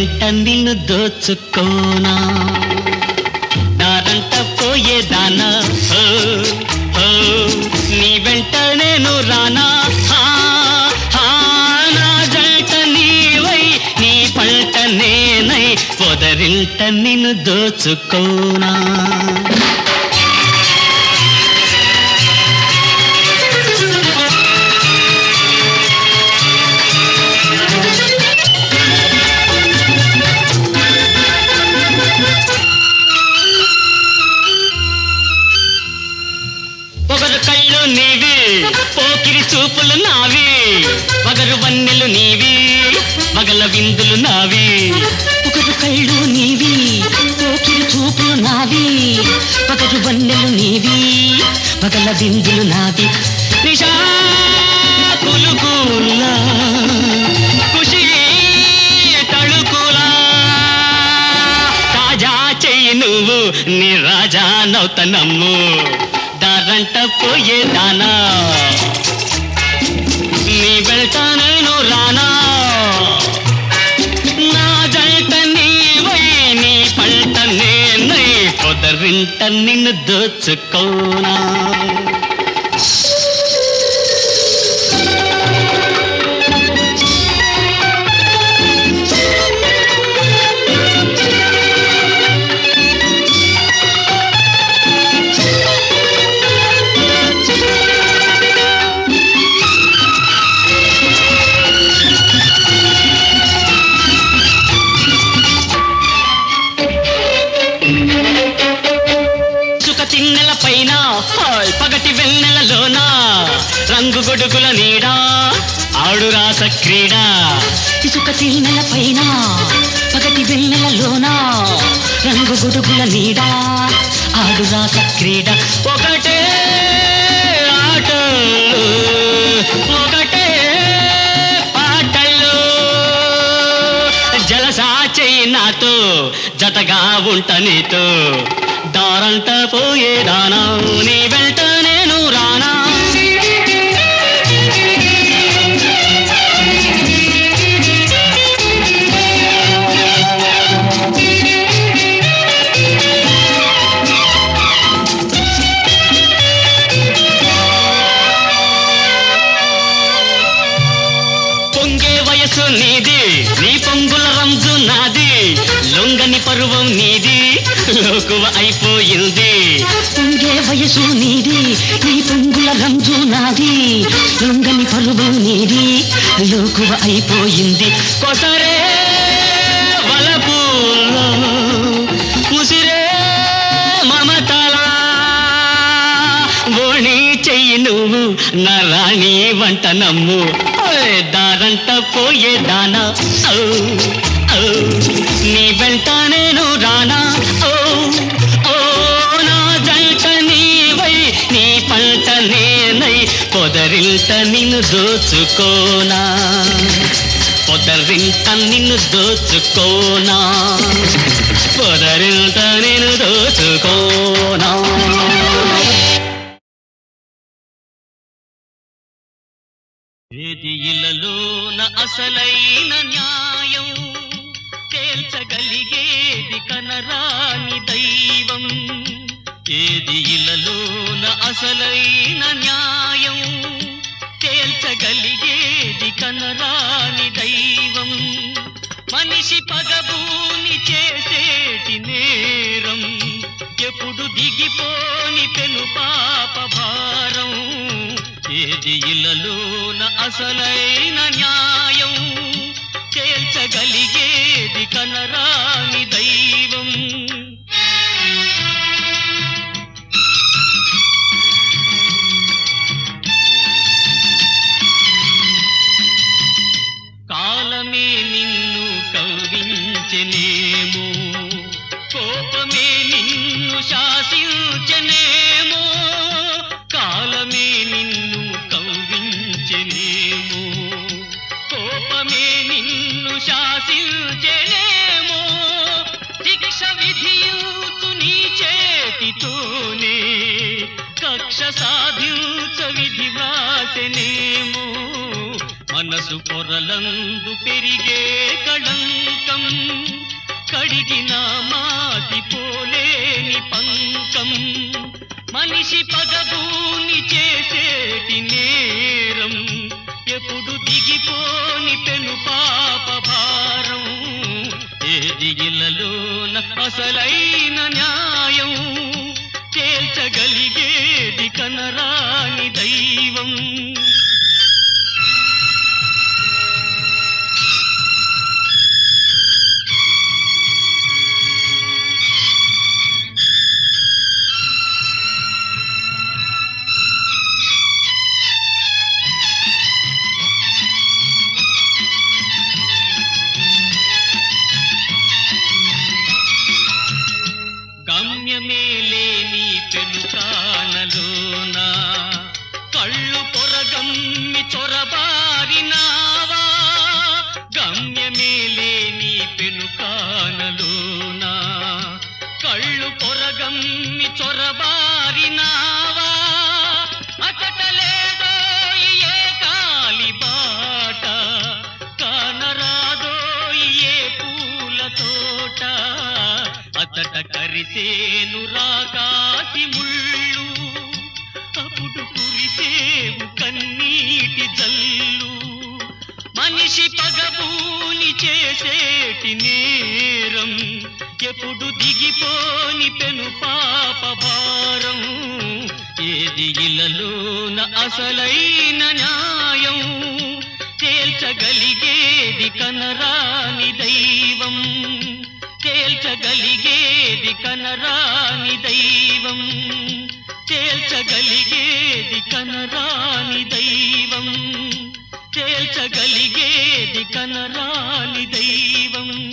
పొదరింట నిన్ను దోచుకోనా దారంట పోయేదానా ఓ, ఓ, నీ వెంట నేను రానా? నా పంట నేనై పొదరింట నిన్ను దోచుకోనా? వగరు వన్నెలు నీవి పగల విందులు నావి. ఒకరు కళ్ళు నీవి పోకిరి చూపులు నావి. వగరు వన్నెలు నీవి పగల విందులు నావి. నిషా కులుకులా ఖుషి తళుకులా. తాజా చెయ్యి నువ్వు నీ రాజా నౌతనమ్ము దారంట పోయే దోచుకోనా రాస క్రీడ ఇసుక చిన్నెల పైన పగటి వెన్నెలలోన రంగు గొడుగుల నీడ ఆడు రాస క్రీడ ఒకటే ఆట ఒకటే పాటల్లో జలసా చెయ్యి నాతో జతగా ఉంట నీతో. దారంట పోయేదానా నీ వెంట పొంగే నీది నీ పొంగుల రంజు నాది. లొంగని పరువు నీది లోకువ అయిపోయింది. కొసరే వలపులో ఉసిరే మమతల. ఓణి చెయ్యి నువ్వు నా రాణి వంట నమ్ము. దారంట పోయే దానా. నీ వెంటనే పొదరింట నిన్ను దోచుకోనా? పొదరింట నిన్ను దోచుకోనా? పొదరింట నిన్ను దోచుకోనా? ఏది ఇలలోన అసలైన న్యాయం తేల్చగలిగేది కనరాని దైవం. ఏది ఇలలోన అసలైన న్యాయం కలిగేది కనరాని దైవం. మనిషి పగబూని చేసేటి నేరం. ఎప్పుడు దిగిపోని పెను పాప భారం. ఏది ఇలలోన అసలైన న్యాయం. తేల్చగలిగేది కనరాని దైవం. శాసించెనేమో కోపమే నిన్ను శాసించెనేమో? కాలమే నిన్ను కవ్వించెనేమో? కోపమే నిన్ను శాసించెనేమో? శిక్ష విధియూతు నీ చేతితోనే కక్ష సాధ్యూత విధివాసనేమో మనసు పొరలందు పెరిగే కళంకం కడిగిన మాటి పోలేని పంకం. మనిషి పగబూని చేసేటి నేరం ఎప్పుడు దిగిపోని పెను పాప భారం. ఏ దిగిలలోన అసలైన న్యాయం తేల్చగలిగేది కనరాని దైవం. కరిసేను రాకాసి ముళ్ళు అప్పుడు కురిసేవు కన్నీటి జల్లు. మనిషి పగబూని చేసేటి నేరం ఎప్పుడు దిగిపోని పెను పాప భారం. ఏది ఇలలోన అసలైన న్యాయం తేల్చగలిగేది కనరాని దైవం. తేల్చగలిగేది కనరాని దైవం. తేల్చగలిగేది కనరాని దైవం. తేల్చగలిగేది కనరాని దైవం.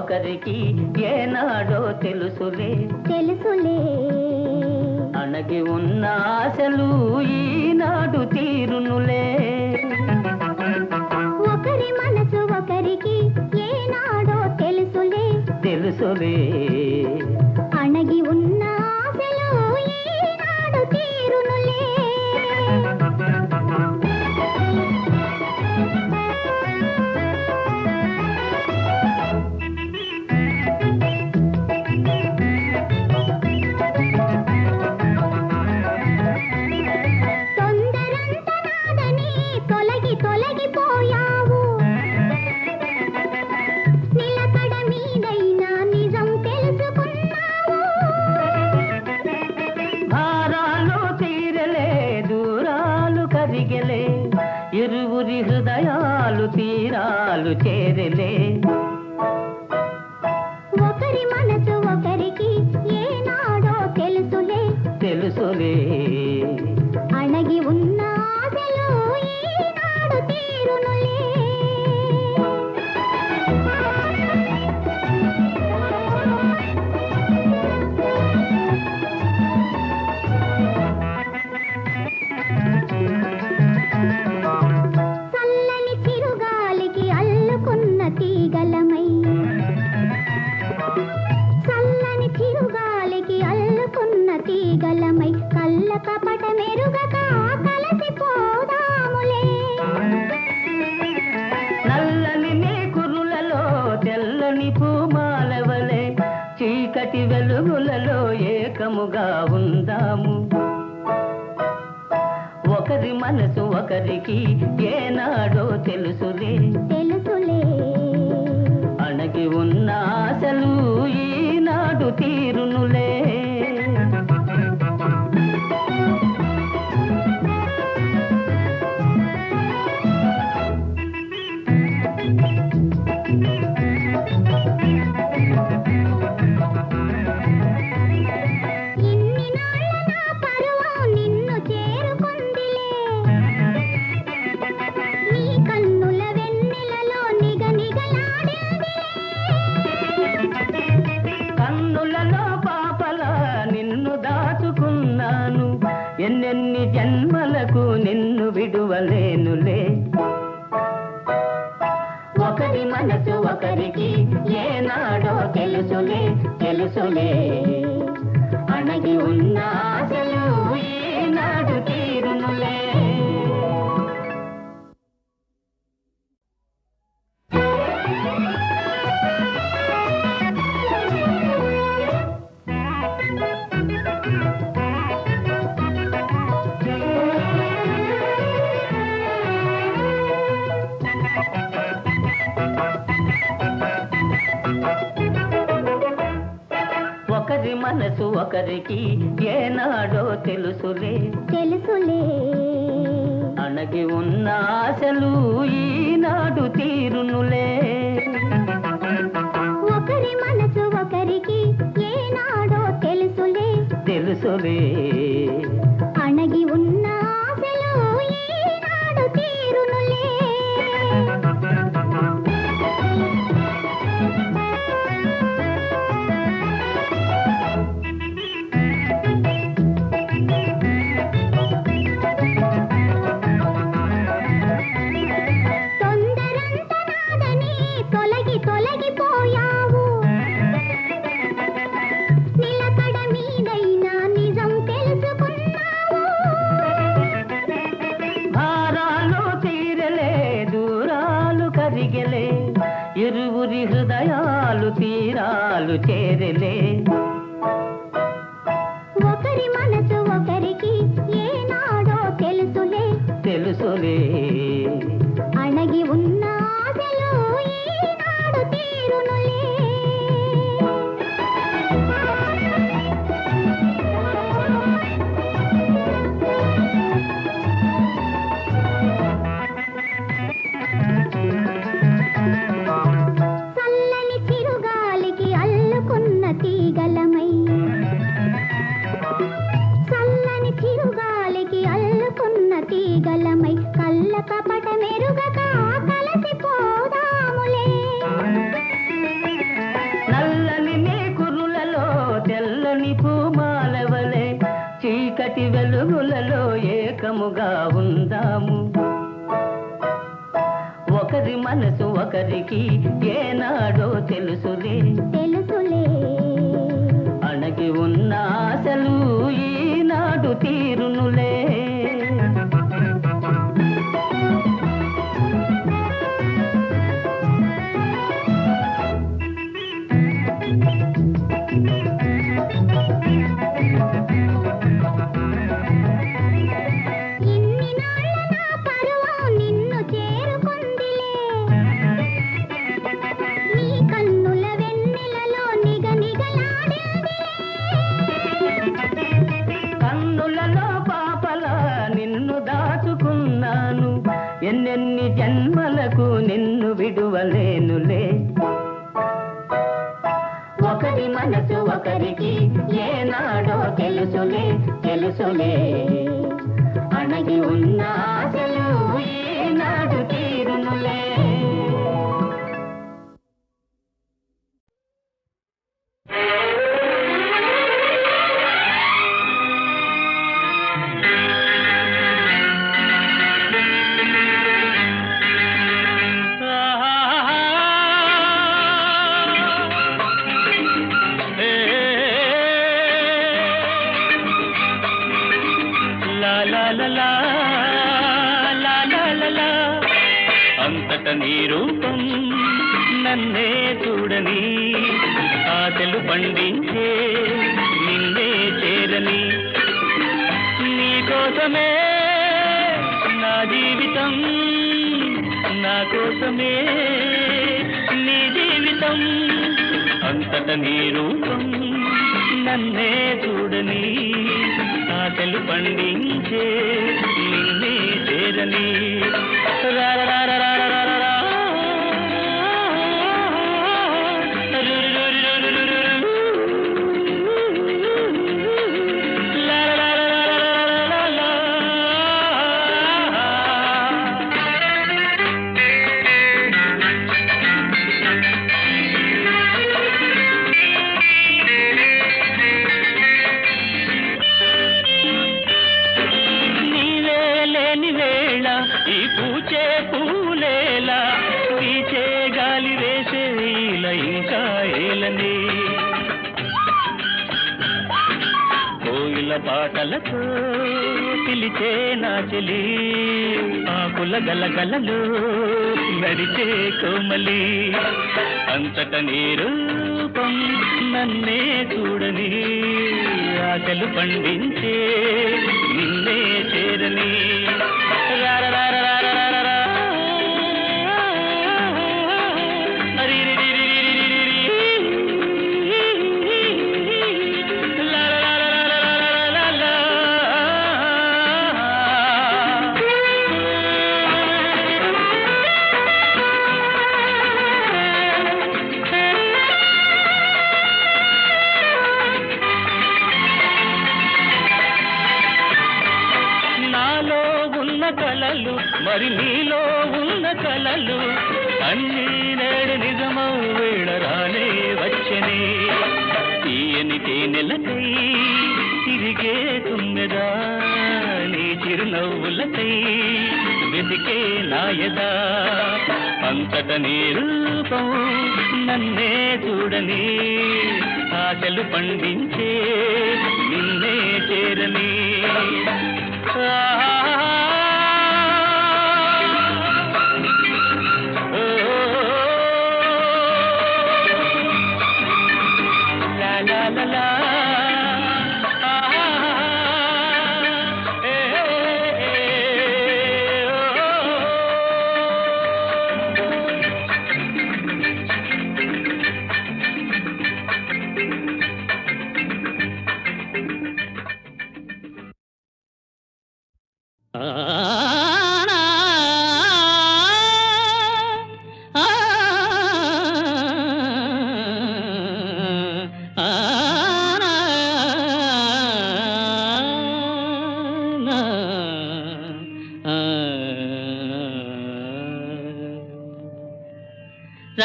ఒకరికి ఏనాడో తెలుసులే. తెలుసులే. అణగి ఉన్న ఆశలు ఈనాడు తీరునులే. ఒకరి మనసు ఒకరికి ఏనాడో తెలుసులే. తెలుసులే. వెలుగులలో ఏకముగా ఉందాము. ఒకరి మనసు ఒకరికి ఏనాడో తెలుసులే. తెలుసులే. అణగి ఉన్న ఆశలు ఈనాడు తీరునులే. కన్నులలో పాపల నిన్ను దాచుకున్నాను. ఎన్నెన్ని జన్మలకు నిన్ను విడువలేనులే. ఒకరి మనసు ఒకరికి ఏనాడో తెలుసులే తెలుసులే. అణగి ఉన్న ఆశలు మనసు ఒకరికి ఏనాడో తెలుసులే. తెలుసులే. అణగి ఉన్న ఆశలు ఈనాడు తీరునులే. ఒకరి మనసు ఒకరికి ఏనాడో తెలుసులే. తెలుసులే. চলে మనసు ఒకరికి ఏనాడో తెలుసులే. తెలుసులే. అణగి ఉన్న ఆశలు ఈనాడు తీరునులే. నిన్ను ఒకరి మనసు ఒకరికి ఏనాడో తెలుసులే తెలుసులే. అణగి ఉన్న ఆశలు ఈనాడు జీవితం అంతట నీ రూపం నన్నే చూడని ఆటలు పండించే నిన్నే చేరని. రా రా రా పిలిచే నా చెలి. ఆకుల గలగలలు నడిచే కోమలి. అంతట నీ రూపం నన్నే చూడని ఆకలు పండించే నిన్నే చేరని మరి నీలో ఉన్న కలలు అన్నీ నేడు నిజమౌ వేళరానే వచ్చనే. తీయని తేనెలకై తిరిగే తుమ్మెదా నీ చిరునవ్వులకై వెతికే నాయదా. అంతట నీ రూపం నన్నే చూడని ఆశలు పండించే నిన్నే చేరని. ఆహా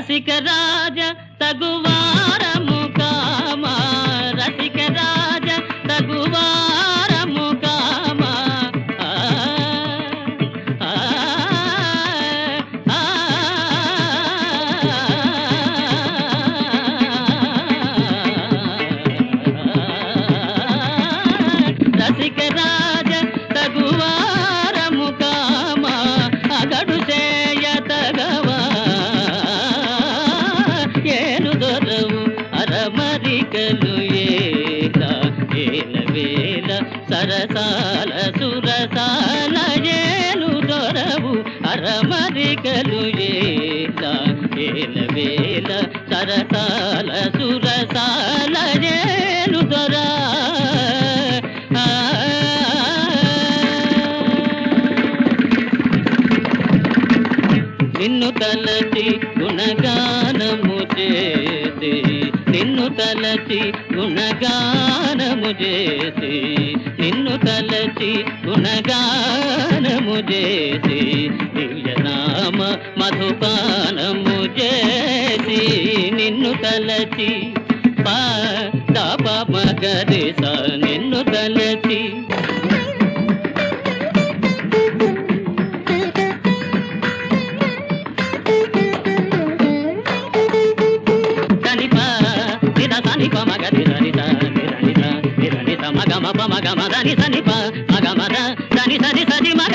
రసిక రాజ తగువార వేల వేల సరసాల సురసాల ఏలు దొరవు అరమరికలు ఏల వేల వేల సరసాల సురసాల ఏలు దొరా. నిన్ను తలచి గుణగానము చేసి నిన్ను తలచి గుణగానము చేసి నిన్ను తలచి గుణగానము చేసి దివ్యనామ మధుపానము చేసి నిన్ను తలచి పాప దాప మగరిస నిన్ను తలచి మప మగ మద ని సనిప మగ మద దని సని సని మగ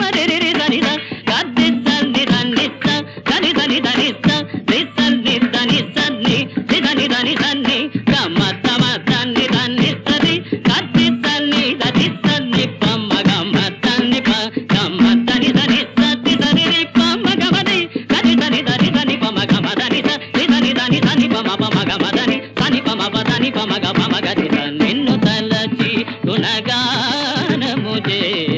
గుణగానము